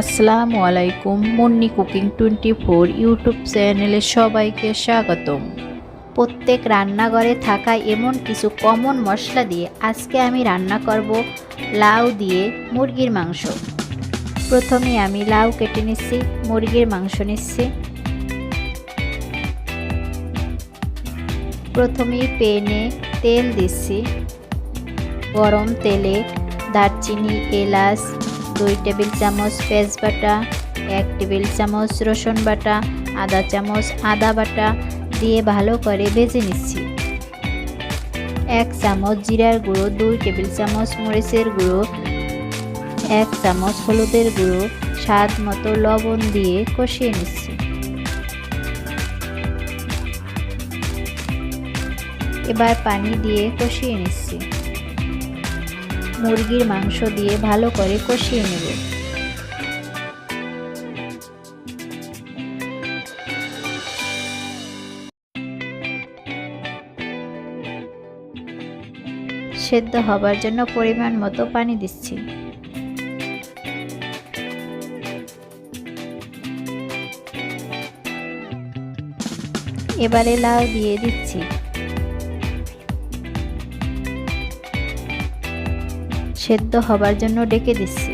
আসসালামু আলাইকুম, Munni cooking twenty four YouTube চ্যানেলে সবাইকে স্বাগতম। প্রত্যেক রান্নাঘরে থাকা এমন কিছু কমন মশলা দিয়ে আজকে আমি রান্না করব লাউ দিয়ে মুরগির মাংস। প্রথমে আমি লাউ কেটে নিচ্ছি, মুরগির মাংস নিচ্ছি। প্রথমে পেনে তেল দিচ্ছি। গরম তেলে দারচিনি, এলাচ দুই টেবিল চামচ পেঁয়াজ বাটা, এক টেবিল চামচ রসুন বাটা, আদা চামচ আদা বাটা দিয়ে ভালো করে ভেজে নিচ্ছি। এক চামচ জিরার গুঁড়ো, দুই টেবিল চামচ মরিচের গুঁড়ো, এক চামচ হলুদের গুঁড়ো, স্বাদ মতো লবণ দিয়ে কষিয়ে নিচ্ছি। এবার পানি দিয়ে কষিয়ে নিচ্ছি। মুরগির মাংস দিয়ে ভালো করে কষিয়ে নেব। সেদ্ধ হবার জন্য পরিমাণ মতো পানি দিচ্ছি। এবারে লাউ দিয়ে দিচ্ছি। সেদ্ধ হবার জন্য ডেকে দিচ্ছি।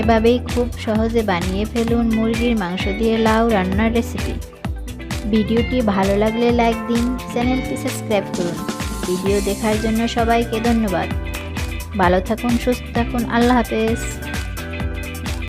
এভাবেই খুব সহজে বানিয়ে ফেলুন মুরগির মাংস দিয়ে লাউ রান্নার রেসিপি ভিডিওটি ভালো লাগলে লাইক দিন, চ্যানেলটি সাবস্ক্রাইব করুন। ভিডিও দেখার জন্য সবাইকে ধন্যবাদ। ভালো থাকুন, সুস্থ থাকুন, আল্লাহ হাফেজ।